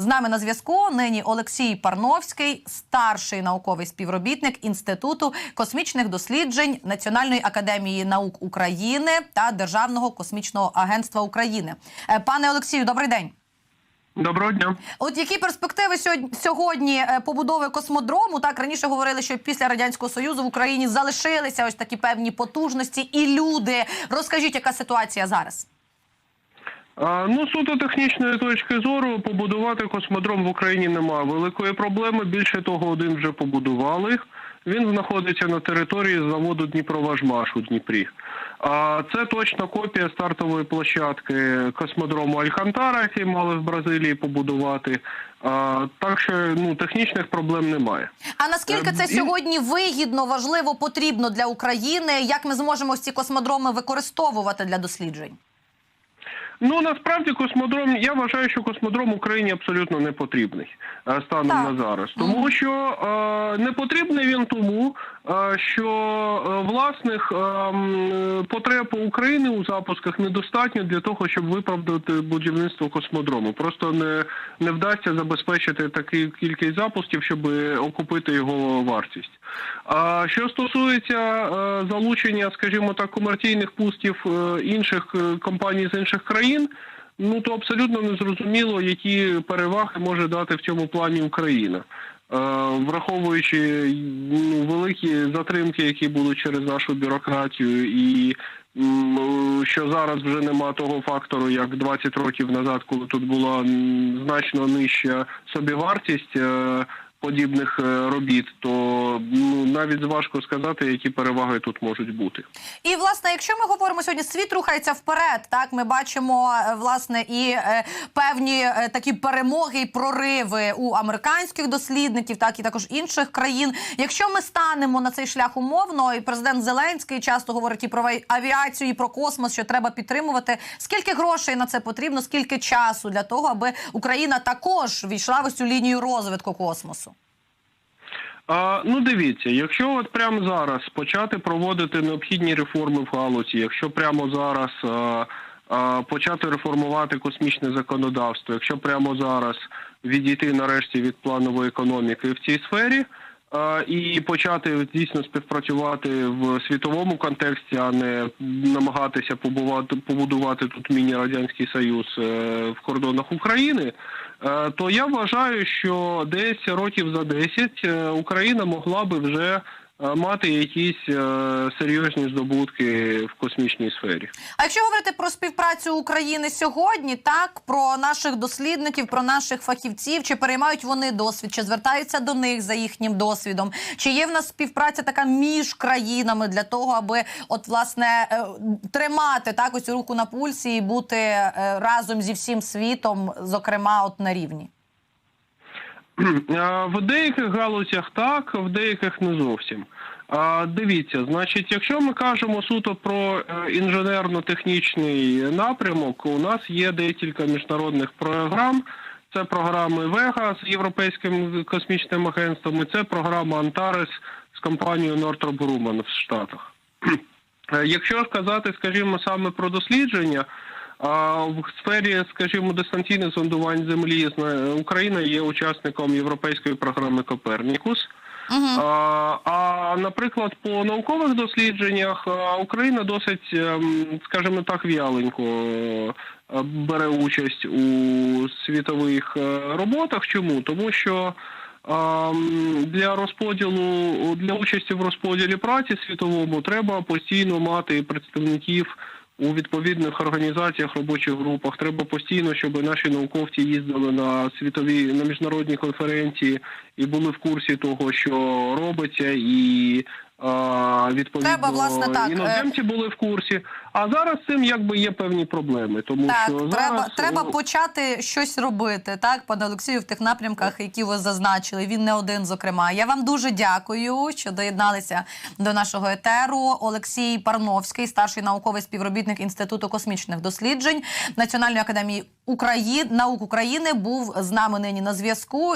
З нами на зв'язку нині Олексій Парновський, старший науковий співробітник Інституту космічних досліджень Національної академії наук України та Державного космічного агентства України. Е, Пане Олексію, добрий день. Доброго дня. От які перспективи сьогодні, сьогодні е, побудови космодрому? Так раніше говорили, що після радянського союзу в Україні залишилися ось такі певні потужності і люди. Розкажіть, яка ситуація зараз? Ну, суто технічної точки зору, побудувати космодром в Україні немає великої проблеми. Більше того, один вже побудували. Він знаходиться на території заводу Дніпроважмаш у Дніпрі. А це точно копія стартової площадки космодрому Алькантара, який мали в Бразилії побудувати. А, так що ну технічних проблем немає. А наскільки це Е, сьогодні вигідно, важливо, потрібно для України? Як ми зможемо ці космодроми використовувати для досліджень? Ну насправді космодром. Я вважаю, що космодром Україні абсолютно не потрібний е, станом Так. на зараз, тому що е, не потрібний він тому, е, що е, власних е, потреб України у запусках недостатньо для того, щоб виправдати будівництво космодрому. Просто не, не вдасться забезпечити таку кількість запусків, щоб окупити його вартість. А що стосується е, залучення, скажімо так, комерційних пустів е, інших е, компаній з інших країн, ну то абсолютно незрозуміло, які переваги може дати в цьому плані Україна. Е, Враховуючи ну, великі затримки, які будуть через нашу бюрократію, і м, що зараз вже нема того фактору, як 20 років назад, коли тут була значно нижча собівартість е, подібних е, робіт, то ну навіть важко сказати, які переваги тут можуть бути. І власне, якщо ми говоримо сьогодні, світ рухається вперед. Так ми бачимо е, власне і е, певні такі перемоги і прориви у американських дослідників, так і також інших країн. Якщо ми станемо на цей шлях умовно, і президент Зеленський часто говорить і про авіацію, і про космос, що треба підтримувати. Скільки грошей на це потрібно? Скільки часу для того, аби Україна також війшла в цю лінію розвитку космосу? А, ну дивіться, якщо от прямо зараз почати проводити необхідні реформи в галузі, якщо прямо зараз а, а, почати реформувати космічне законодавство, якщо прямо зараз відійти нарешті від планової економіки в цій сфері. І почати дійсно співпрацювати в світовому контексті, а не намагатися побувати побудувати тут міні-радянський союз е, в кордонах України, е, то я вважаю, що десь років за 10 е, Україна могла би вже мати якісь е, серйозні здобутки в космічній сфері. А якщо говорити про співпрацю України сьогодні, так про наших дослідників, про наших фахівців, чи переймають вони досвід, чи звертаються до них за їхнім досвідом, чи є в нас співпраця така між країнами для того, аби от власне е, тримати так ось руку на пульсі і бути е, разом зі всім світом, зокрема, от на рівні? В деяких галузях так, в деяких не зовсім. Дивіться, значить, якщо ми кажемо суто про е, інженерно-технічний напрямок, у нас є декілька міжнародних програм. Це програми Вега з Європейським космічним агентством, і це програма Антарес з компанією Northrop Grumman в Штатах. Е, Якщо сказати, скажімо, саме про дослідження, а в сфері, скажімо, дистанційних зондувань землі Україна є учасником європейської програми Копернікус. Угу. А, а наприклад, по наукових дослідженнях Україна досить, ем, скажімо так, в'яленько е, бере участь у світових е, роботах. Чому? Тому що ем, для розподілу для участі в розподілі праці світовому треба постійно мати представників у відповідних організаціях, робочих групах. Треба постійно, щоб наші науковці їздили на світові на міжнародні конференції і були в курсі того, що робиться, і відповідно Треба, власне, так, е, іноземці були в курсі. А зараз цим якби є певні проблеми, тому Так, що треба, зараз треба ну, почати щось робити, так, пане Олексію, в тих напрямках, які ви зазначили. Він не один, зокрема. Я вам дуже дякую, що доєдналися до нашого етеру. Олексій Парновський, старший науковий співробітник Інституту космічних досліджень Національної академії Україн наук України, був з нами нині на зв'язку.